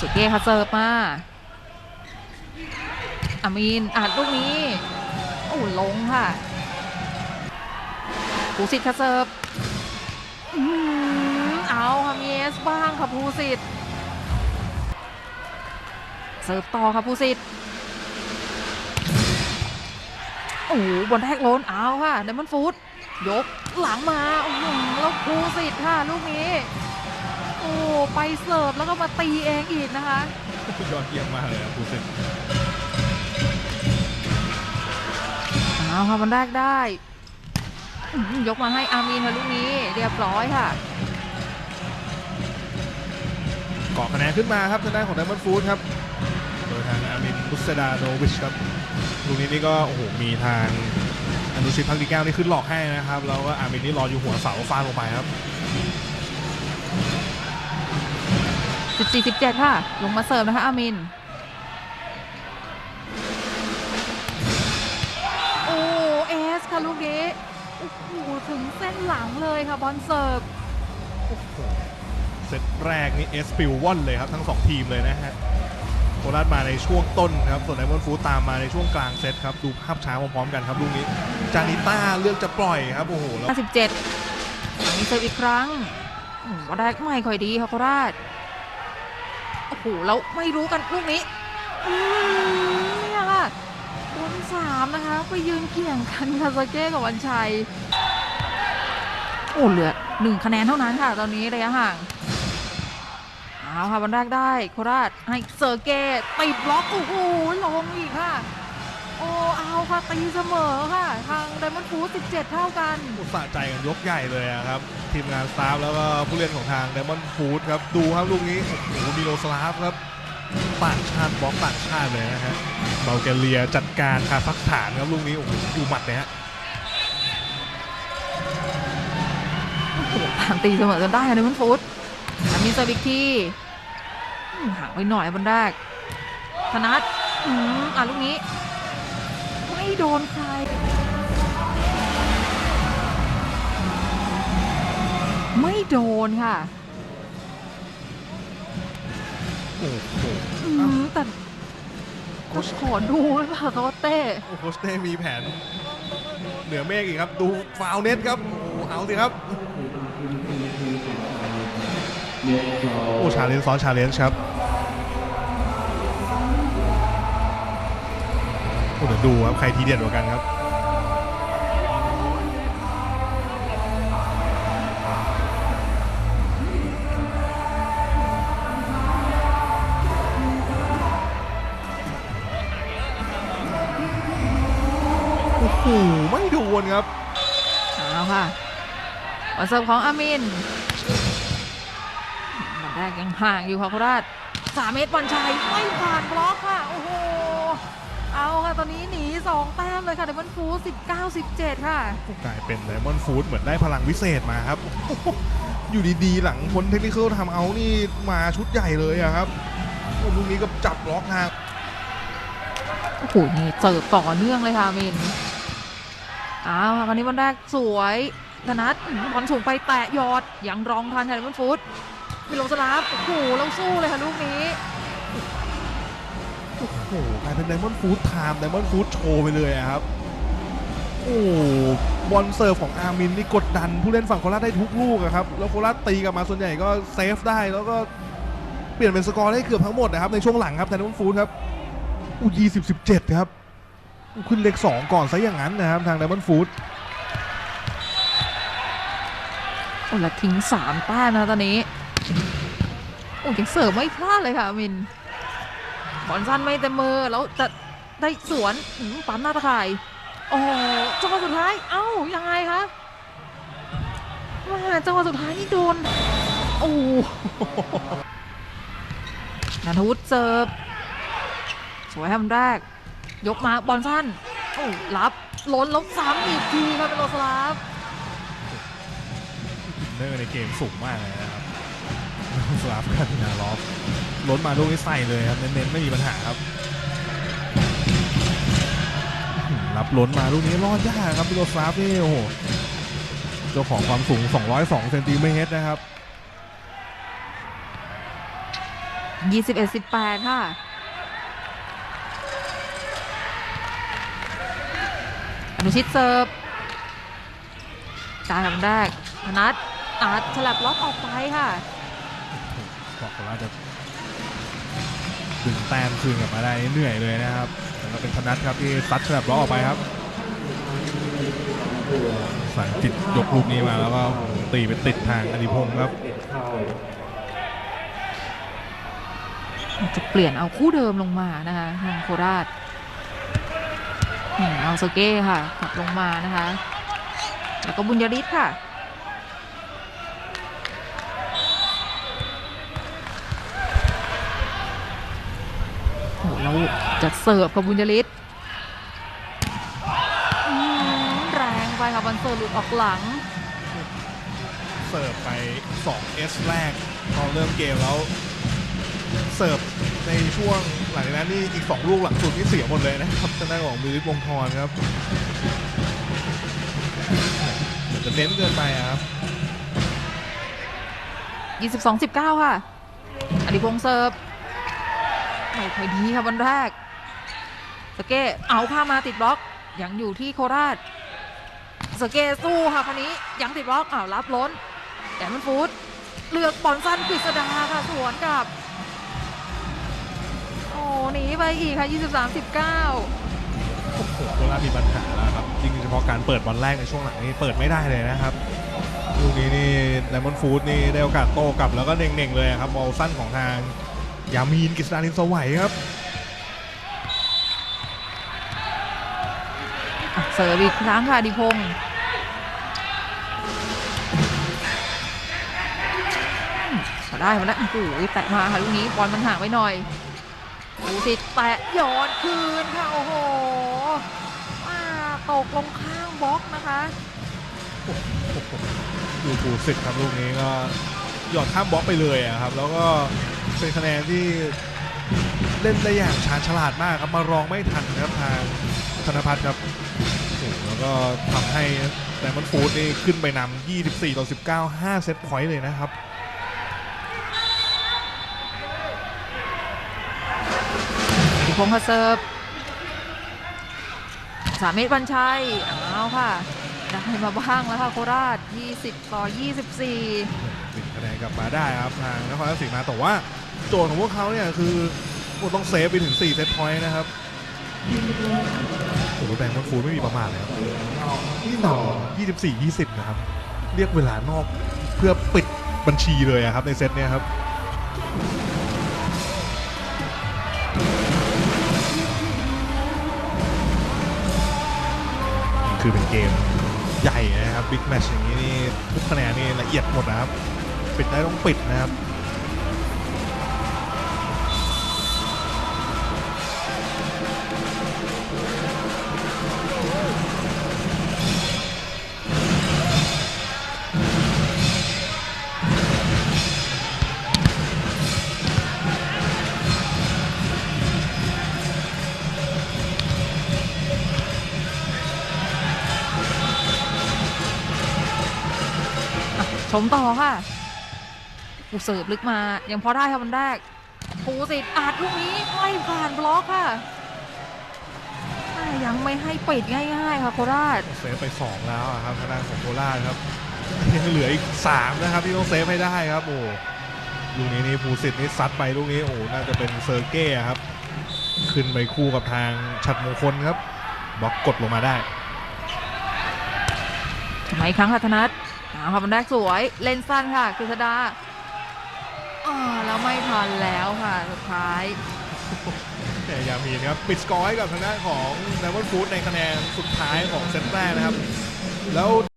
สุเก้ค่ะเสิร์ฟมาอามีนอัดลูกนี้โอ้ลงค่ะภูสิทธิ์ค่ะเสิร์ฟอื้อหือเอาค่ะมีเอสบ้างค่ะภูสิทธิ์เสิร์ฟต่อค่ะภูสิทธิ์โอ้บอลแรกโลนเอาค่ะเดมอนฟูดยกหลังมาโอ้โหแล้วภูสิทธิ์ค่ะลูกนี้ โอ้ ไปเสิร์ฟแล้วก็มาตีเองอีกนะคะ ยอดเยี่ยมมากเลยครับผู้สินเอาค่ะมันแรกได้อื้อหือยกมาให้อามีนค่ะลูกนี้ เรียบร้อยค่ะเกาะคะแนนขึ้นมาครับทางด้านของ Diamond Food ครับ โดยทางอามินบุสดาโนวิชครับลูกนี้นี่ก็โอ้โหมีทางอนุชิตพักดีแก้วนี่ขึ้นหลอกให้นะครับ แล้วก็อามินนี่รออยู่หัวเสาฟาดลงไปครับ 14 17 ค่ะ ลงมาเสิร์ฟนะคะอามิน โอ้เอสค่ะลูกนี้โอ้โหถึงเส้นหลังเลยค่ะบอลเสิร์ฟโอ้โหเซตแรกนี่เอสปิวว่อนเลยครับ ทั้ง2ทีมเลยนะฮะโคราชมาในช่วงต้นครับ ส่วนไดมอนด์ฟูดตามมาในช่วงกลางเซตครับ ดูภาพช้าพร้อมๆกันครับลูกนี้จานิต้าเลือกจะปล่อยครับ โอ้โหแล้ว57มีเสิร์ฟอีกครั้งอืมว่าได้ไม่ค่อยดีค่ะโคราช โอ้โหแล้วไม่รู้กันลูกนี้เนี่ยค่ะบนสามนะคะไปยืนเกี่ยงกันคาซาเก้กับวันชัย โอ้เหลือหนึ่งคะแนนเท่านั้นค่ะ ตอนนี้ระยะห่างเอาค่ะวันแรกได้ โคราชให้เซอร์เก้ติดบล็อกโอ้โหลงอีกค่ะ อ้เอาค่ะตีเสมอค่ะ ทางไดมอนด์ฟูด17 เท่ากันอุตสะใจกันยกใหญ่เลยอะครับ ทีมงานสตาฟแล้วก็ผู้เล่นของทางไดมอนด์ฟูดครับ ดูครับลูกนี้ โอ้โหมิโลสลาฟครับต่างชาติบล็อกต่างชาติเลยนะฮะเบลแกเรียจัดการคาซัคสถานครับลูกนี้ โอ้โหดูหมัดเลยฮะโอ้โหตามตีเสมอจนได้ค่ะไดมอนด์ฟูดแต่มีเซอร์ฟอีกทีอืมห่างไปหน่อยบนแรกธนัทอืมอะลูกนี้ไม่ โดนใคร ไม่โดนค่ะโอ้โหอืมแต่ก็ขอดูหรือเปล่าคะว่าเต้ โอ้โหโคชเต้มีแผน เหนือเมฆอีกครับ ดูฟาวล์เน็ตครับโอ้โหเอาสิครับ โอ้ชาเลนจ์ซ้อนชาเลนจ์ครับ เดี๋ยวดูครับใครทีเด็ดกว่ากันครับโอ้โหไม่โดนครับเอาค่ะบอลเสิร์ฟของอามินบอลแรกยังห่างอยู่ค่ะโคราชสามเมตรบอลชัยไม่ผ่านบล็อกค่ะ โอ้โห เอาค่ะตอนนี้หนี 2 แต้มเลยค่ะเดมันฟู19 17ค่ะ กลายเป็นไดมอนด์ฟูดเหมือนได้พลังวิเศษมาครับโอ้โหอยู่ดีๆ หลังพ้นเทคนิคทำเอานี่มาชุดใหญ่เลยอะครับโอ้ลูกนี้ก็จับล็อกทางโอ้โหนี่เสิร์ฟต่อเนื่องเลยค่ะอามินเอาค่ะวันนี้วันแรกสวยธนัทอื้อบอลสูงไปแตะยอดยังรองทันค่ะเดมันฟูดมิโลสลาฟโอ้โหเราสู้เลยค่ะลูกนี้ โอ้โหกลายเป็นไดมอนด์ฟูดไทม์ไดมอนด์ฟูดโชว์ไปเลยอะครับ โอ้บอลเซิร์ฟของอาร์มินนี่กดดันผู้เล่นฝั่งโคราชได้ทุกลูกอะครับ แล้วโคราชตีกลับมาส่วนใหญ่ก็เซฟได้แล้วก็เปลี่ยนเป็นสกอร์ได้เกือบทั้งหมดนะครับในช่วงหลังครับไดมอนด์ฟูดครับอู้ยี่สิบสิบเจ็ดครับขึ้นเลขสองก่อนซะอย่างนั้นนะครับทางไดมอนด์ฟูดโอ้และทิ้งสามแต้มนะตอนนี้ โอ้ยังเสิร์ฟไม่พลาดเลยค่ะอามิน บอลสั้นไม่เต็มมือแล้วจะได้สวนปั๊มหน้าตะข่ายโอ้โหจังหวะสุดท้าย เอ้ายังไงคะมาจังหวะสุดท้ายนี่โดนโอ้โหนันทวุฒิเสิร์ฟสวยทำแรก ยกมาบอลสั้นโอ้รับล้นล้วซ้ำอีกทีค่ะเป็นโรสลาฟเนอร์ในเกมสูงมากเลยนะครับ สลาฟกันนาลอฟล้นมาลูกนี้ใส่เลยครับ เน้นๆ ไม่มีปัญหาครับ รับล้นมาลูกนี้รอดยากครับพิโรสลาฟนี่โอ้โหเจ้าของความสูง 202 เซนติเมตรนะครับ 21 18 ค่ะ อนุชิตเสิร์ฟการทำแรกธนัทอาจฉลับล็อกออกไปค่ะ บอกกันว่าจะดึงแต้มคืนกลับมาได้เหนื่อยเลยนะครับแต่ก็เป็นธนัทครับที่ซัดฉลับล้อออกไปครับสังจิตยกลูกนี้มาแล้วก็ตีไปติดทางอนิพงศ์ครับจะเปลี่ยนเอาคู่เดิมลงมานะคะทางโคราชเอาโซเก้ค่ะกลับลงมานะคะ แล้วก็บุญยริศค่ะ โอ้โห แล้วจะเสิร์ฟกับบุญยริศอืมแรงไปค่ะบอลเสิร์ฟหลุดออกหลัง เสิร์ฟไป 2 S แรกพอเริ่มเกมแล้ว เสิร์ฟในช่วงหลังจากนั้นนี่อีก 2 ลูกหลังสุดที่เสียหมดเลยนะครับทางด้านของมือฤทธิ์วงศ์ทรครับเหมือนจะเน้นเกินไปอะครับ22 19 ค่ะอดิพงษ์เสิร์ฟ ไม่ค่อยดีค่ะวันแรกสเก้เอาข้ามาติดบล็อกยังอยู่ที่โคราชสเก้สู้ค่ะคนนี้ยังติดบล็อกอ้าวรับล้นแต่มันฟูดเลือกบอลสั้นกฤษดาค่ะสวนกับโอ้หนีไปอีกค่ะ 23 19โอ้โหโคราชมีปัญหาแล้วครับจริงเฉพาะการเปิดบอลแรกในช่วงหลังนี่เปิดไม่ได้เลยนะครับลูกนี้นี่ไดมอนฟูดนี่ได้โอกาสโต้กลับแล้วก็เน่งๆเลยครับบอลสั้นของทาง ยามีนกฤษดาลินสวัยครับอะเสิร์ฟอีกครั้งค่ะดิพงศ์อืมพอได้มาแล้วโอ้โหแตะมาค่ะลูกนี้บอลมันห่างไว้หน่อยดูสิแตะโยนคืนค่ะ โอ้โหอ่าตกลงข้างบล็อกนะคะดูปูสิทธิ์ครับลูกนี้ก็หยอดข้ามบล็อกไปเลยอะครับ แล้วก็ เป็นคะแนนที่เล่นได้อย่างชาญฉลาดมากครับมารองไม่ทันครับทางธนพัฒน์ครับโอ้โหแล้วก็ทำให้ไดมอนด์ฟูดนี่ขึ้นไปนำ24 ต่อ 19 5 เซตพอยต์เลยนะครับดิพงศ์ค่ะเสิร์ฟสามเมตรบัญชัยเอาค่ะได้มาบ้างแล้วค่ะโคราช 20 ต่อ 24ดึงคะแนนกลับมาได้ครับทางนครราชสีมาแต่ว่า โจทย์ของพวกเขาเนี่ยคือพวกต้องเซฟไปถึง 4 เซตพอยต์นะครับโอ้โหแบงค์มันฟูดไม่มีประมาทเลยครับนี่ต่อ24 20 นะครับ เรียกเวลานอกเพื่อปิดบัญชีเลยอะครับในเซตเนี่ยครับคือเป็นเกมใหญ่นะครับบิ๊กแมชอย่างนี้นี่ทุกคะแนนนี่ละเอียดหมดนะครับ ปิดได้ต้องปิดนะครับ ชมต่อค่ะปูเสิร์ฟลึกมา ยังพอได้ค่ะวันแรกปูสิทธิ์อาจลูกนี้ไม่ผ่านบล็อกค่ะอ่ายังไม่ให้ปิดง่ายๆค่ะโคราชเซฟไป 2 แล้วอะครับทางด้านของโคราชครับยังเหลืออีก 3 นะครับที่ต้องเซฟให้ได้ครับโอ้ลูกนี้นี่ภูสิทธิ์นี่ซัดไปลูกนี้โอ้น่าจะเป็นเซอร์เก้ครับ ขึ้นไปคู่กับทางฉัดมงคลครับบล็อกกดลงมาได้มาอีกครั้งค่ะธนัทเอาค่ะวันแรกสวย เลนสั้นค่ะกฤษดาอ่าแล้วไม่ทันแล้วค่ะสุดท้ายแต่ยามีนครับปิดสกอร์ให้กับทางด้านของเดมอนฟูดในคะแนนสุดท้ายของเซตแรกนะครับ แล้ว